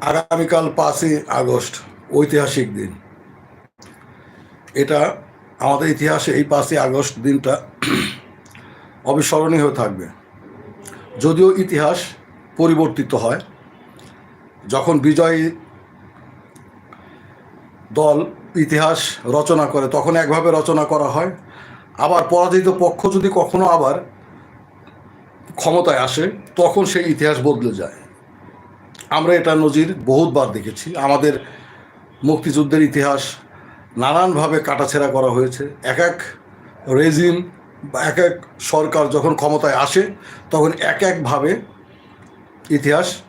আগামীকাল পাঁচই আগস্ট, ঐতিহাসিক দিন। এটা আমাদের ইতিহাসে এই পাঁচই আগস্ট দিনটা অবিস্মরণীয় হয়ে থাকবে। যদিও ইতিহাস পরিবর্তিত হয়, যখন বিজয়ী দল ইতিহাস রচনা করে, তখন একভাবে রচনা করা হয়। আবার পরাজিত পক্ষ যদি কখনো আবার ক্ষমতায় আসে, তখন সেই ইতিহাস বদলে যায়। আমরা এটা নজির বহুতবার দেখেছি। আমাদের মুক্তিযুদ্ধের ইতিহাস নানানভাবে কাটাছেড়া করা হয়েছে। এক এক রেজিম বা এক এক সরকার যখন ক্ষমতায় আসে, তখন এক একভাবে ইতিহাস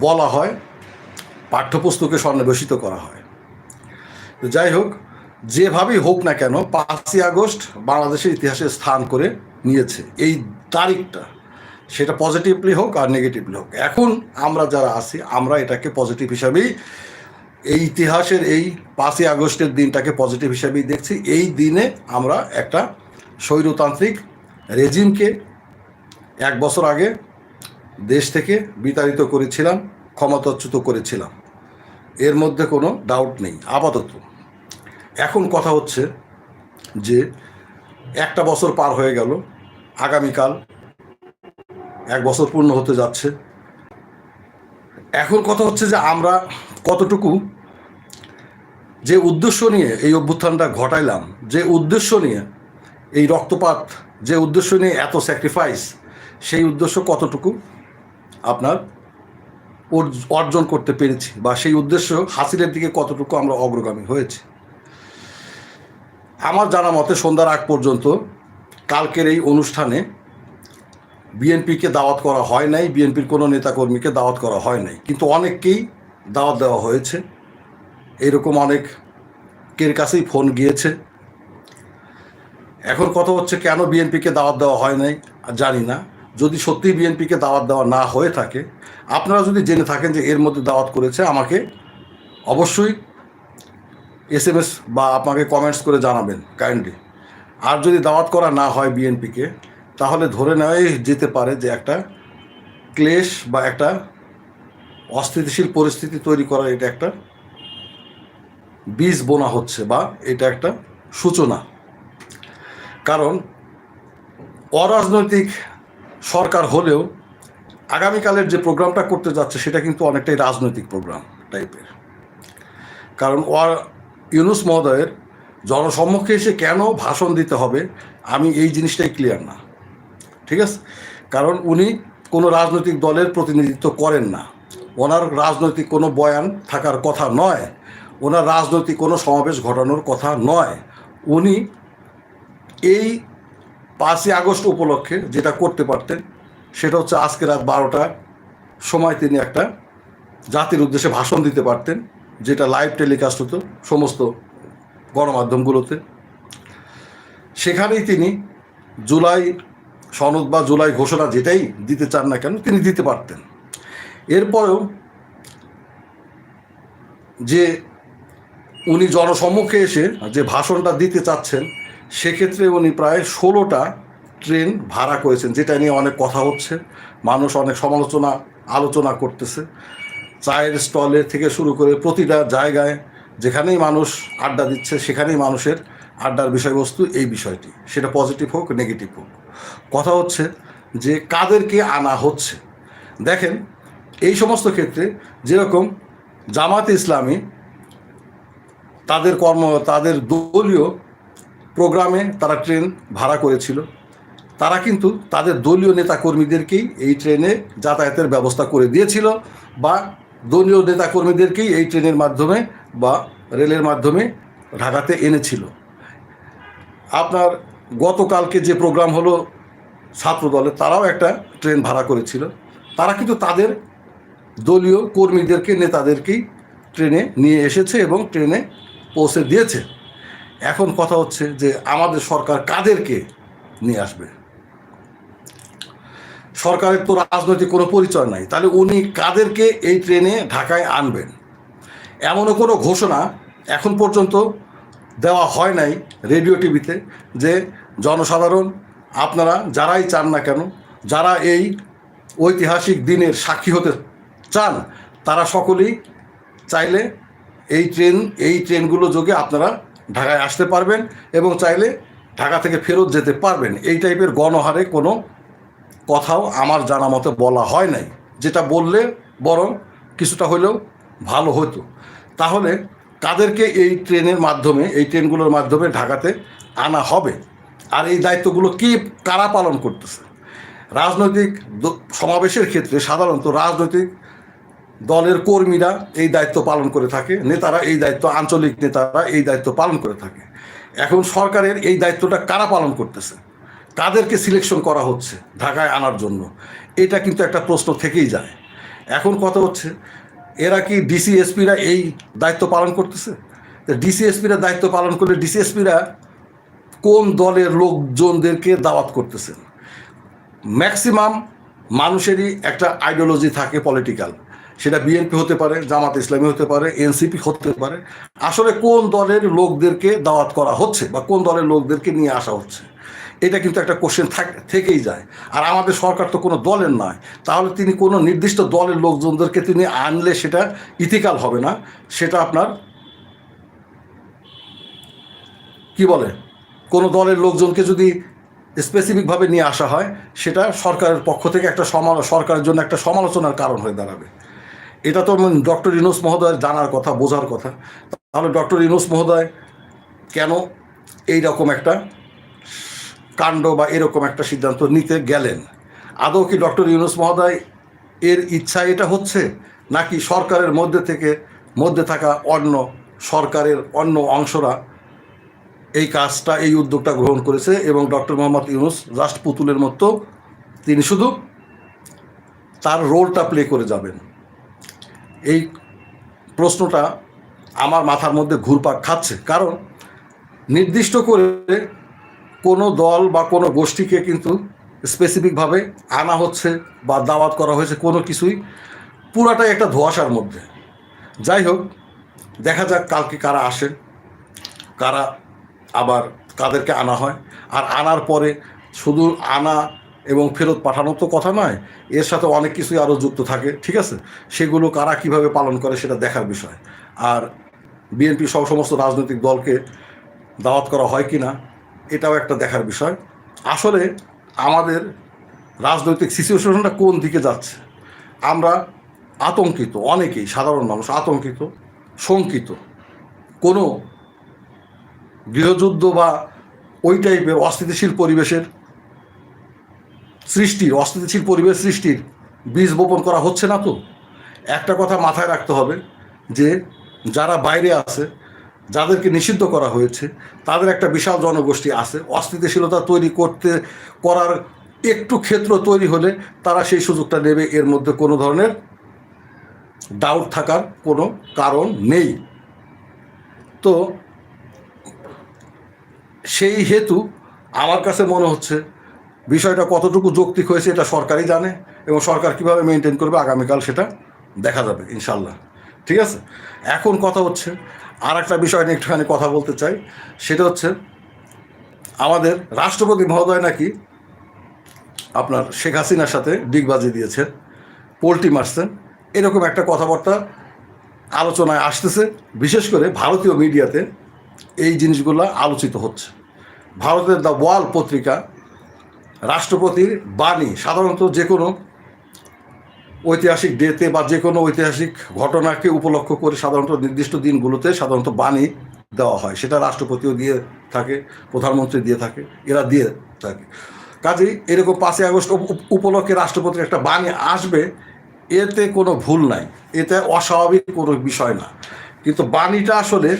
বলা হয়, পাঠ্যপুস্তকে সন্নিবেশিত করা হয়। যাই হোক, যেভাবেই হোক না কেন, পাঁচই আগস্ট বাংলাদেশের ইতিহাসে স্থান করে নিয়েছে। এই তারিখটা সেটা পজিটিভলি হোক আর নেগেটিভলি হোক। এখন আমরা যারা আছি, আমরা এটাকে পজিটিভ হিসাবেই এই ইতিহাসের এই পাঁচই আগস্টের দিনটাকে পজিটিভ হিসাবেই দেখছি। এই দিনে আমরা একটা স্বৈরতান্ত্রিক রেজিমকে এক বছর আগে দেশ থেকে বিতাড়িত করেছিলাম, ক্ষমতাচ্যুত করেছিলাম। এর মধ্যে কোনো ডাউট নেই, আপাতত। এখন কথা হচ্ছে যে একটা বছর পার হয়ে গেল, আগামীকাল এক বছর পূর্ণ হতে যাচ্ছে। এখন কথা হচ্ছে যে আমরা কতটুকু যে উদ্দেশ্য নিয়ে এই অভ্যুত্থানটা ঘটাইলাম, যে উদ্দেশ্য নিয়ে এই রক্তপাত, যে উদ্দেশ্য নিয়ে এত স্যাক্রিফাইস সেই উদ্দেশ্য কতটুকু আপনার অর্জন করতে পেরেছি বা সেই উদ্দেশ্য হাসিলের দিকে কতটুকু আমরা অগ্রগামী হয়েছি। আমার জানা মতে সন্ধ্যার আগ পর্যন্ত কালকের এই অনুষ্ঠানে বিএনপিকে দাওয়াত করা হয় নাই, বিএনপির কোনো নেতাকর্মীকে দাওয়াত করা হয় নাই। কিন্তু অনেককেই দাওয়াত দেওয়া হয়েছে। এরকম অনেক কের কাছেই ফোন গিয়েছে। এখন কথা হচ্ছে কেন বিএনপিকে দাওয়াত দেওয়া হয় নাই জানি না। যদি সত্যি বিএনপিকে দাওয়াত দেওয়া না হয়ে থাকে, আপনারা যদি জেনে থাকেন যে এর মধ্যে দাওয়াত করেছে, আমাকে অবশ্যই এস এম এস বা আপনাকে কমেন্টস করে জানাবেন, কাইন্ডলি। আর যদি দাওয়াত করা না হয় বিএনপিকে তাহলে ধরে নেওয়াই যেতে পারে যে একটা ক্লেশ বা একটা অস্থিতিশীল পরিস্থিতি তৈরি করার এটা একটা বীজ বোনা হচ্ছে বা এটা একটা সূচনা। কারণ অরাজনৈতিক সরকার হলেও আগামীকালের যে প্রোগ্রামটা করতে যাচ্ছে সেটা কিন্তু অনেকটাই রাজনৈতিক প্রোগ্রাম টাইপের। কারণ ওয়ার ইউনুস মহোদয়ের জনসম্মুখে এসে কেন ভাষণ দিতে হবে আমি এই জিনিসটাই ক্লিয়ার না। ঠিক আছে? কারণ উনি কোনো রাজনৈতিক দলের প্রতিনিধিত্ব করেন না। ওনার রাজনৈতিক কোনো বয়ান থাকার কথা নয়। ওনার রাজনৈতিক কোনো সমাবেশ ঘটানোর কথা নয়। উনি এই পাঁচই আগস্ট উপলক্ষে যেটা করতে পারতেন, সেটা হচ্ছে আজকে রাত বারোটার সময় তিনি একটা জাতির উদ্দেশ্যে ভাষণ দিতে পারতেন, যেটা লাইভ টেলিকাস্ট হতো সমস্ত গণমাধ্যমগুলোতে। সেখানেই তিনি জুলাই সনদ বা জুলাই ঘোষণা যেটাই দিতে চান না কেন, তিনি দিতে পারতেন। এরপরেও যে উনি জনসম্মুখে এসে যে ভাষণটা দিতে চাচ্ছেন, সেক্ষেত্রে উনি প্রায় ষোলোটা ট্রেন ভাড়া করেছেন, যেটা নিয়ে অনেক কথা হচ্ছে। মানুষ অনেক সমালোচনা, আলোচনা করতেছে। চায়ের স্টলে থেকে শুরু করে প্রতিটা জায়গায় যেখানেই মানুষ আড্ডা দিচ্ছে, সেখানেই মানুষের আড্ডার বিষয়বস্তু এই বিষয়টি। সেটা পজিটিভ হোক, নেগেটিভ হোক। কথা হচ্ছে যে কাদেরকে আনা হচ্ছে। দেখেন, এই সমস্ত ক্ষেত্রে যেরকম জামাত ইসলামী তাদের কর্ম, তাদের দলীয় প্রোগ্রামে তারা ট্রেন ভাড়া করেছিল। তারা কিন্তু তাদের দলীয় নেতাকর্মীদেরকেই এই ট্রেনে যাতায়াতের ব্যবস্থা করে দিয়েছিল বা দলীয় নেতাকর্মীদেরকেই এই ট্রেনের মাধ্যমে বা রেলের মাধ্যমে ঢাকাতে এনেছিল। আপনার গতকালকে যে প্রোগ্রাম হলো ছাত্র দলের তারাও একটা ট্রেন ভাড়া করেছিল। তারা কিন্তু তাদের দলীয় কর্মীদেরকে, নেতাদেরকেই ট্রেনে নিয়ে এসেছে এবং ট্রেনে পৌঁছে দিয়েছে। এখন কথা হচ্ছে যে আমাদের সরকার কাদেরকে নিয়ে আসবে? সরকারের তো রাজনৈতিক কোনো পরিচয় নাই। তাহলে উনি কাদেরকে এই ট্রেনে ঢাকায় আনবেন? এমনও কোনো ঘোষণা এখন পর্যন্ত দেওয়া হয় নাই রেডিও টিভিতে যে জনসাধারণ, আপনারা যারাই চান না কেন, যারা এই ঐতিহাসিক দিনের সাক্ষী হতে চান, তারা সকলেই চাইলে এই ট্রেন, এই ট্রেনগুলো যোগে আপনারা ঢাকায় আসতে পারবেন এবং চাইলে ঢাকা থেকে ফেরত যেতে পারবেন। এই টাইপের গণহারে কোনো কথাও আমার জানা মতে বলা হয় নাই। যেটা বললে বরং কিছুটা হলেও ভালো হতো। তাহলে কাদেরকে এই ট্রেনের মাধ্যমে, এই ট্রেনগুলোর মাধ্যমে ঢাকাতে আনা হবে। আর এই দায়িত্বগুলো কি কারা পালন করতেছে? রাজনৈতিক সমাবেশের ক্ষেত্রে সাধারণত রাজনৈতিক দলের কর্মীরা এই দায়িত্ব পালন করে থাকে, নেতারা এই দায়িত্ব, আঞ্চলিক নেতারা এই দায়িত্ব পালন করে থাকে। এখন সরকারের এই দায়িত্বটা কারা পালন করতেছে? কাদেরকে সিলেকশন করা হচ্ছে ঢাকায় আনার জন্য। এটা কিন্তু একটা প্রশ্ন থেকেই যায়। এখন কথা হচ্ছে এরা কি ডিসিএসপিরা এই দায়িত্ব পালন করতেছে? ডিসিএসপিরা দায়িত্ব পালন করলে ডিসিএসপিরা কোন দলের লোকজনদেরকে দাওয়াত করতেছেন ম্যাক্সিমাম মানুষেরই একটা আইডিওলজি থাকে পলিটিক্যাল। সেটা বিএনপি হতে পারে, জামাত ইসলামী হতে পারে এনসিপি হতে পারে। আসলে কোন দলের লোকদেরকে দাওয়াত করা হচ্ছে বা কোন দলের লোকদেরকে নিয়ে আসা হচ্ছে? এটা কিন্তু একটা কোশ্চেন থেকেই যায়। আর আমাদের সরকার তো কোনো দলের নয়। তাহলে তিনি কোনো নির্দিষ্ট দলের লোকজনদেরকে তিনি আনলে সেটা ইথিক্যাল হবে না। সেটা আপনার কি বলে? কোনো দলের লোকজনকে যদি স্পেসিফিকভাবে নিয়ে আসা হয়, সেটা সরকারের পক্ষ থেকে একটা সমালো সরকারের জন্য একটা সমালোচনার কারণ হয়ে দাঁড়াবে। এটা তো ডক্টর ইনুস মহোদয়ের জানার কথা, বোঝার কথা। তাহলে ডক্টর ইনুস মহোদয় কেন এই রকম একটা কাণ্ড বা এরকম একটা সিদ্ধান্ত নিতে গেলেন। আদৌ কি ডক্টর ইউনুস মহোদয় এর ইচ্ছা এটা হচ্ছে, নাকি সরকারের মধ্যে থেকে, মধ্যে থাকা অন্য সরকারের অন্য অংশরা এই কাজটা, এই উদ্যোগটা গ্রহণ করেছে এবং ডক্টর মোহাম্মদ ইউনুস জাস্ট পুতুলের মতো তিনি শুধু তার রোলটা প্লে করে যাবেন। এই প্রশ্নটা আমার মাথার মধ্যে ঘুরপাক খাচ্ছে। কারণ নির্দিষ্ট করে কোনো দল বা কোনো গোষ্ঠীকে কিন্তু স্পেসিফিকভাবে আনা হচ্ছে বা দাওয়াত করা হয়েছে কোনো কিছুই, পুরাটাই একটা ধোঁয়াশার মধ্যে। যাই হোক, দেখা যাক কালকে কারা আসেন, কারা আবার কাদেরকে আনা হয়। আর আনার পরে শুধু আনা এবং ফেরত পাঠানোর তো কথা নয়, এর সাথে অনেক কিছুই আরও যুক্ত থাকে, ঠিক আছে? সেগুলো কারা কীভাবে পালন করে সেটা দেখার বিষয়। আর বিএনপি সহ সমস্ত রাজনৈতিক দলকে দাওয়াত করা হয় কি না এটাও একটা দেখার বিষয়। আসলে আমাদের রাজনৈতিক সিচুয়েশনটা কোন দিকে যাচ্ছে? আমরা আতঙ্কিত, অনেকেই, সাধারণ মানুষ আতঙ্কিত, শঙ্কিত। কোনো গৃহযুদ্ধ বা ওই টাইপের অস্থিতিশীল পরিবেশের সৃষ্টির, অস্থিতিশীল পরিবেশ সৃষ্টির বীজ বপন করা হচ্ছে না তো? একটা কথা মাথায় রাখতে হবে যে, যারা বাইরে আছে যাদেরকে নিষিদ্ধ করা হয়েছে, তাদের একটা বিশাল জনগোষ্ঠী আছে। অস্থিতিশীলতা তৈরি করতে, করার একটু ক্ষেত্র তৈরি হলে তারা সেই সুযোগটা নেবে। এর মধ্যে কোনো ধরনের ডাউট থাকার কোনো কারণ নেই। তো সেই হেতু আমার কাছে মনে হচ্ছে বিষয়টা কতটুকু যৌক্তিক হয়েছে এটা সরকারই জানে এবং সরকার কীভাবে মেনটেন করবে আগামীকাল সেটা দেখা যাবে ইনশাল্লাহ ঠিক আছে? এখন কথা হচ্ছে আর একটা বিষয় নিয়ে একটুখানি কথা বলতে চাই। সেটা হচ্ছে, আমাদের রাষ্ট্রপতি মহোদয় নাকি আপনার শেখ হাসিনার সাথে ডিগবাজি দিয়েছেন পোলট্রি মারছেন, এরকম একটা কথাবার্তা আলোচনায় আসতেছে। বিশেষ করে ভারতীয় মিডিয়াতে এই জিনিসগুলো আলোচিত হচ্ছে। ভারতের দ্য ওয়াল পত্রিকা, রাষ্ট্রপতির বাণী, সাধারণত যে কোনো ঐতিহাসিক ডেতে বা যে কোনো ঐতিহাসিক ঘটনাকে উপলক্ষ করে সাধারণত নির্দিষ্ট দিনগুলোতে সাধারণত বাণী দেওয়া হয়। সেটা রাষ্ট্রপতিও দিয়ে থাকে, প্রধানমন্ত্রী দিয়ে থাকে, এরা দিয়ে থাকে। কাজেই এরকম পাঁচই আগস্ট উপ- উপলক্ষে রাষ্ট্রপতির একটা বাণী আসবে, এতে কোনো ভুল নাই, এতে অস্বাভাবিক কোনো বিষয় না। কিন্তু বাণীটা আসলে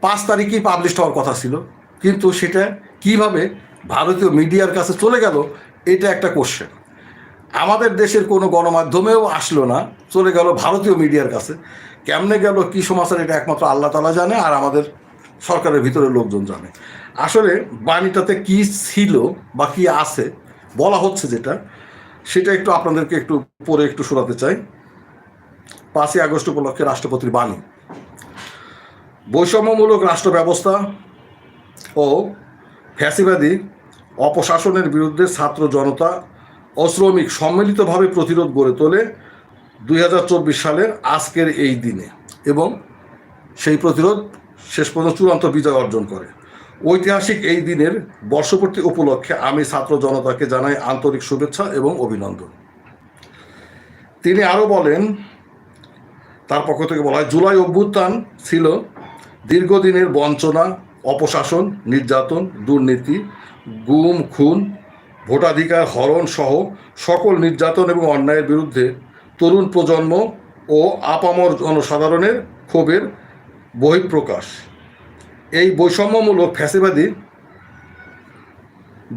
পাঁচ তারিখেই পাবলিশ হওয়ার কথা ছিল, কিন্তু সেটা কীভাবে ভারতীয় মিডিয়ার কাছে চলে গেল, এটা একটা কোশ্চেন আমাদের দেশের কোনো গণমাধ্যমেও আসলো না, চলে গেল ভারতীয় মিডিয়ার কাছে। কেমনে গেল, কী সমাচার, এটা একমাত্র আল্লাহ তালা জানে আর আমাদের সরকারের ভিতরে লোকজন জানে। আসলে বাণীটাতে কি ছিল বা কি আছে, বলা হচ্ছে যেটা, সেটা একটু আপনাদেরকে একটু পরে একটু শোনাতে চাই। পাঁচই আগস্ট উপলক্ষে রাষ্ট্রপতির বাণী। বৈষম্যমূলক রাষ্ট্র ব্যবস্থা ও ফ্যাসিবাদী অপশাসনের বিরুদ্ধে ছাত্র জনতা ও শ্রমিক সম্মিলিতভাবে প্রতিরোধ গড়ে তোলে দুই হাজার চব্বিশ সালের আজকের এই দিনে এবং সেই প্রতিরোধ শেষ পর্যন্ত চূড়ান্ত বিজয় অর্জন করে। ঐতিহাসিক এই দিনের বর্ষপূর্তি উপলক্ষে আমি ছাত্র জনতাকে জানাই আন্তরিক শুভেচ্ছা এবং অভিনন্দন। তিনি আরও বলেন, তার পক্ষ থেকে বলা হয়, জুলাই অভ্যুত্থান ছিল দীর্ঘদিনের বঞ্চনা, অপশাসন, নির্যাতন, দুর্নীতি, গুম, খুন ভোটাধিকার হরণ সহ সকল নির্যাতন এবং অন্যায়ের বিরুদ্ধে তরুণ প্রজন্ম ও আপামর জনসাধারণের ক্ষোভের বহিঃপ্রকাশ। এই বৈষম্যমূলক ফ্যাসিবাদী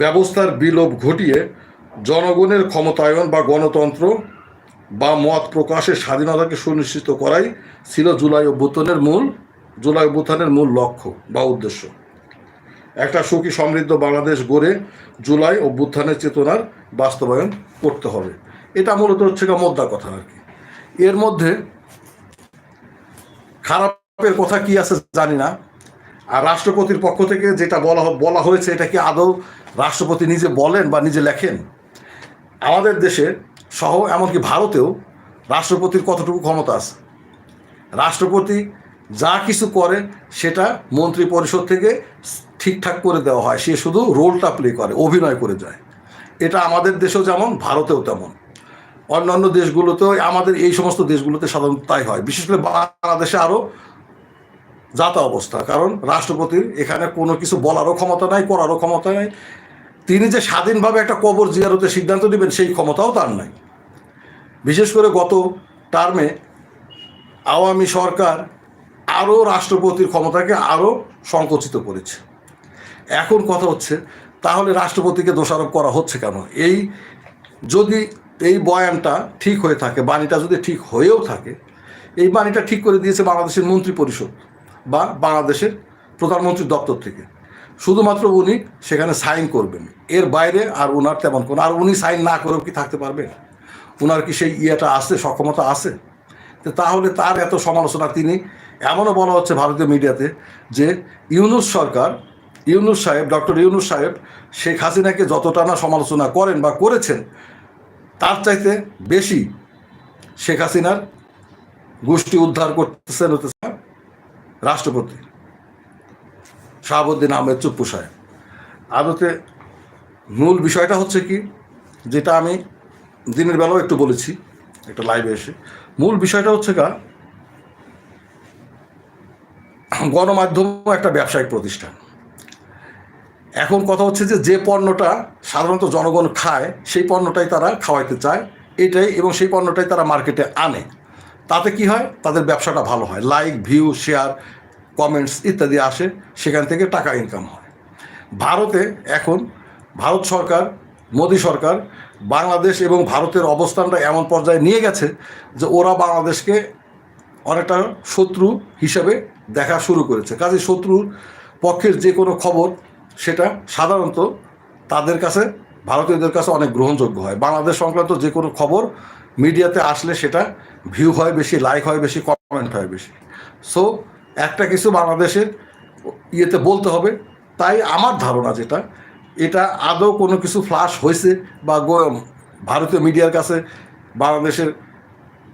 ব্যবস্থার বিলোপ ঘটিয়ে জনগণের ক্ষমতায়ন বা গণতন্ত্র বা মত প্রকাশের স্বাধীনতাকে সুনিশ্চিত করাই ছিল জুলাই অভ্যুত্থানের মূল জুলাই অভ্যুত্থানের মূল লক্ষ্য বা উদ্দেশ্য। একটা সুখী সমৃদ্ধ বাংলাদেশ গড়ে জুলাই অভ্যুত্থানের চেতনার বাস্তবায়ন করতে হবে। এটা মূলত হচ্ছে মোদ্দা কথা আর কি। এর মধ্যে খারাপের কথা কি আছে জানি না। আর রাষ্ট্রপতির পক্ষ থেকে যেটা বলা বলা হয়েছে, এটা কি আদৌ রাষ্ট্রপতি নিজে বলেন বা নিজে লেখেন? আমাদের দেশে সহ এমনকি ভারতেও রাষ্ট্রপতির কতটুকু ক্ষমতা আছে? রাষ্ট্রপতি যা কিছু করে সেটা মন্ত্রী পরিষদ থেকে ঠিকঠাক করে দেওয়া হয়। সে শুধু রোলটা প্লে করে, অভিনয় করে যায়। এটা আমাদের দেশেও যেমন, ভারতেও তেমন। অন্যান্য দেশগুলোতেও, আমাদের এই সমস্ত দেশগুলোতে সাধারণত তাই হয়। বিশেষ করে বাংলাদেশে আরও যাতা অবস্থা, কারণ রাষ্ট্রপতির এখানে কোনো কিছু বলারও ক্ষমতা নাই, করারও ক্ষমতা নাই। তিনি যে স্বাধীনভাবে একটা কবর জিয়ারতের সিদ্ধান্ত নেবেন, সেই ক্ষমতাও তার নাই। বিশেষ করে গত টার্মে আওয়ামী সরকার আরও রাষ্ট্রপতির ক্ষমতাকে আরও সংকুচিত করেছে। এখন কথা হচ্ছে, তাহলে রাষ্ট্রপতিকে দোষারোপ করা হচ্ছে কেন? এই যদি এই বয়ানটা ঠিক হয়ে থাকে, বাণীটা যদি ঠিক হয়েও থাকে, এই বাণীটা ঠিক করে দিয়েছে বাংলাদেশের মন্ত্রী পরিষদ বা বাংলাদেশের প্রধানমন্ত্রীর দপ্তর থেকে। শুধুমাত্র উনি সেখানে সাইন করবেন। এর বাইরে আর ওনার তেমন কোনো আর উনি সাইন না করেও কি থাকতে পারবেন? ওনার কি সেই ইয়েটা আছে, সক্ষমতা আছে? তাহলে তার এত সমালোচনা তিনি এমনও বলা হচ্ছে ভারতীয় মিডিয়াতে যে ইউনুস সরকার, ইউনুস সাহেব, ডক্টর ইউনুস সাহেব, শেখ হাসিনাকে যতটা না সমালোচনা করেন বা করেছেন, তার চাইতে বেশি শেখ হাসিনার গোষ্ঠী উদ্ধার করতেছেন হতেছে রাষ্ট্রপতি শাহাবুদ্দিন আহমেদ চুপ্পু সাহেব। আদতে মূল বিষয়টা হচ্ছে কি, যেটা আমি দিনের বেলাও একটু বলেছি, একটা লাইভে এসে। মূল বিষয়টা হচ্ছে কা গণমাধ্যম একটা ব্যবসায়িক প্রতিষ্ঠান। এখন কথা হচ্ছে যে যে পণ্যটা সাধারণত জনগণ খায়, সেই পণ্যটাই তারা খাওয়াইতে চায়, এটাই এবং সেই পণ্যটাই তারা মার্কেটে আনে। তাতে কি হয়? তাদের ব্যবসাটা ভালো হয়। লাইক, ভিউ, শেয়ার, কমেন্টস ইত্যাদি আসে, সেখান থেকে টাকা ইনকাম হয়। ভারতে এখন ভারত সরকার, মোদী সরকার, বাংলাদেশ এবং ভারতের অবস্থানটা এমন পর্যায়ে নিয়ে গেছে যে, ওরা বাংলাদেশকে অনেকটা শত্রু হিসেবে দেখা শুরু করেছে। কাজে শত্রুর পক্ষের যে কোনো খবর, সেটা সাধারণত তাদের কাছে, ভারতীয়দের কাছে অনেক গ্রহণযোগ্য হয়। বাংলাদেশ সংক্রান্ত যে কোনো খবর মিডিয়াতে আসলে সেটা ভিউ হয় বেশি, লাইক হয় বেশি, কমেন্ট হয় বেশি। সো একটা কিছু বাংলাদেশের ইয়েতে বলতে হবে। তাই আমার ধারণা যেটা, এটা আদৌ কোনো কিছু ফ্লাশ হয়েছে বা ভারতীয় মিডিয়ার কাছে বাংলাদেশের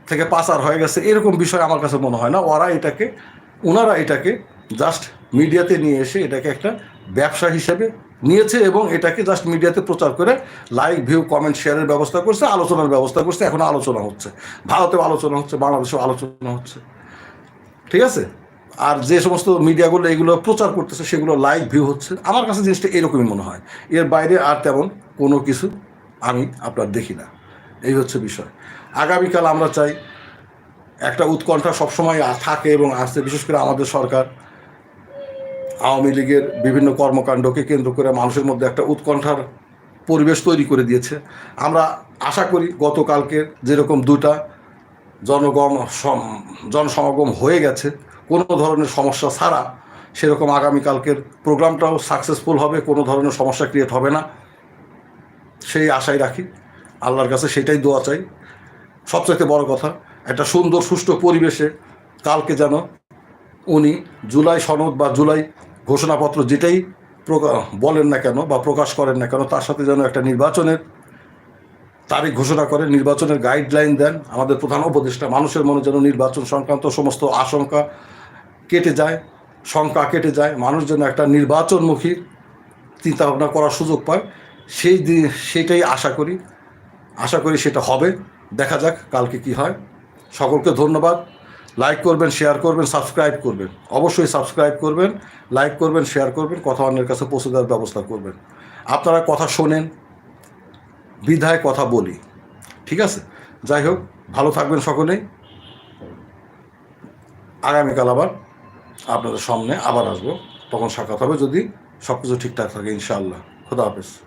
থেকে পাচার হয়ে গেছে, এরকম বিষয় আমার কাছে মনে হয় না। ওরা এটাকে ওনারা এটাকে জাস্ট মিডিয়াতে নিয়ে এসে এটাকে একটা ব্যবসা হিসেবে নিয়েছে এবং এটাকে জাস্ট মিডিয়াতে প্রচার করে লাইক ভিউ কমেন্ট শেয়ারের ব্যবস্থা করছে, আলোচনার ব্যবস্থা করছে, এখন আলোচনা হচ্ছে। ভারতেও আলোচনা হচ্ছে, বাংলাদেশেও আলোচনা হচ্ছে। ঠিক আছে? আর যে সমস্ত মিডিয়াগুলো এগুলো প্রচার করতেছে, সেগুলো লাইক ভিউ হচ্ছে। আমার কাছে জিনিসটা এরকমই মনে হয়। এর বাইরে আর তেমন কোনো কিছু আমি আপনার দেখি না। এই হচ্ছে বিষয়। আগামীকাল আমরা চাই একটা উৎকণ্ঠা সবসময় থাকে এবং আসছে, বিশেষ করে আমাদের সরকার। আওয়ামী লীগের বিভিন্ন কর্মকাণ্ডকে কেন্দ্র করে মানুষের মধ্যে একটা উৎকণ্ঠার পরিবেশ তৈরি করে দিয়েছে। আমরা আশা করি গতকালকে যেরকম দুটা জনগণ সম- জনসমাগম হয়ে গেছে, কোনো ধরনের সমস্যা ছাড়া সেরকম আগামীকালকের প্রোগ্রামটাও সাকসেসফুল হবে, কোনো ধরনের সমস্যা ক্রিয়েট হবে না। সেই আশাই রাখি। আল্লাহর কাছে সেটাই দোয়া চাই। সবচাইতে বড় কথা একটা সুন্দর, সুষ্ঠু পরিবেশে কালকে যেন উনি জুলাই সনদ বা জুলাই ঘোষণাপত্র যেটাই বলেন না কেন বা প্রকাশ করেন না কেন, তার সাথে যেন একটা নির্বাচনের তারিখ ঘোষণা করে নির্বাচনের গাইডলাইন দেন। আমাদের প্রধান উপদেষ্টা, মানুষের মনে যেন নির্বাচন সংক্রান্ত সমস্ত আশঙ্কা কেটে যায়, শঙ্কা কেটে যায়, মানুষ যেন একটা নির্বাচনমুখী চিন্তা ভাবনা করার সুযোগ পায়। সেই দিন সেটাই আশা করি আশা করি সেটা হবে। দেখা যাক কালকে কি হয়। সকলকে ধন্যবাদ। লাইক করবেন শেয়ার করবেন সাবস্ক্রাইব করবেন। অবশ্যই সাবস্ক্রাইব করবেন লাইক করবেন শেয়ার করবেন, কথা অন্যের কাছে পৌঁছে দেওয়ার ব্যবস্থা করবেন। আপনারা কথা শোনেন, বিধায় কথা বলি। ঠিক আছে? যাই হোক, ভালো থাকবেন সকলেই। আগামীকাল আবার আপনাদের সামনে আবার আসব। তখন সাক্ষাৎ হবে যদি সব কিছু ঠিকঠাক থাকে, ইনশাআল্লাহ। খোদা হাফেজ।